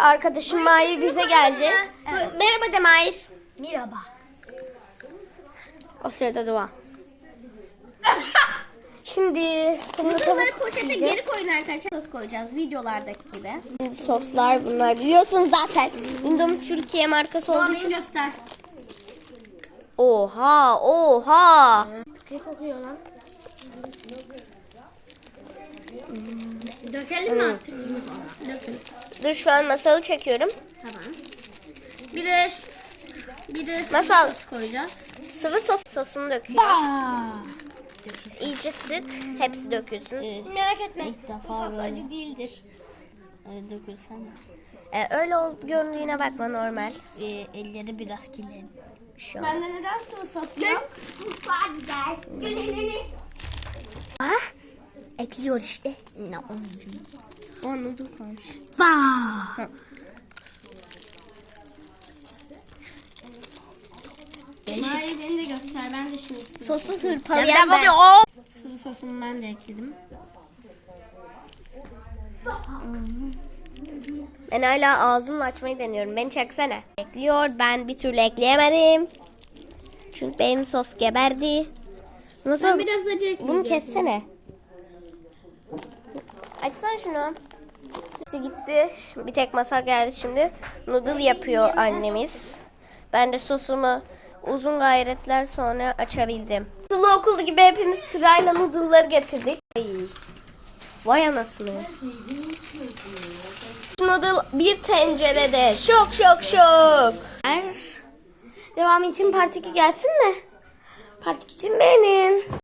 arkadaşım Mahir bize geldi. Merhaba de Mahir. Merhaba. O sırada dua. Şimdi tavuk poşete geri koyun arkadaşlar. Sos koyacağız videolardaki gibi. Soslar bunlar biliyorsunuz zaten. Indomie Türkiye markası olduğu için. göster. Oha oha. Ne kokuyor lan? Dökelim mi artık? Dökün. Dur şu an masalı çekiyorum. Tamam. Bir de bir de sıvı Nasıl? sos koyacağız. Sıvı sos sosunu döküyorum. İyice sık. Hepsi dökülsün. Merak etme. İlk defa Bu sos böyle. acı değildir. Öyle dökülsen Ee, öyle ol, göründüğüne bakma normal. e, elleri biraz kirlenir. Bir şey olmaz. Bende neden sıvı sos yok? Mutfağa güzel. Ekliyor işte. Ne onu Onu da koymuş. Hayır beni de göster. Ben de şimdi sıvı Sosu Ya hırpalayan ben. Sıvı sosumu ben de ekledim. Ben hala ağzımla açmayı deniyorum. Beni çeksene. Ekliyor. Ben bir türlü ekleyemedim. Çünkü benim sos geberdi. Nasıl? Ben biraz acı ekleyeceğim. Bunu kessene. Açsana şunu. Hepsi gitti. Bir tek masa geldi şimdi. Noodle yapıyor annemiz. Ben de sosumu uzun gayretler sonra açabildim. Sılı okulu gibi hepimiz sırayla noodle'ları getirdik. Ay. Vay anasını. Noodle bir tencerede. Şok şok şok. Devamı için part 2 gelsin mi? Part 2 için beğenin.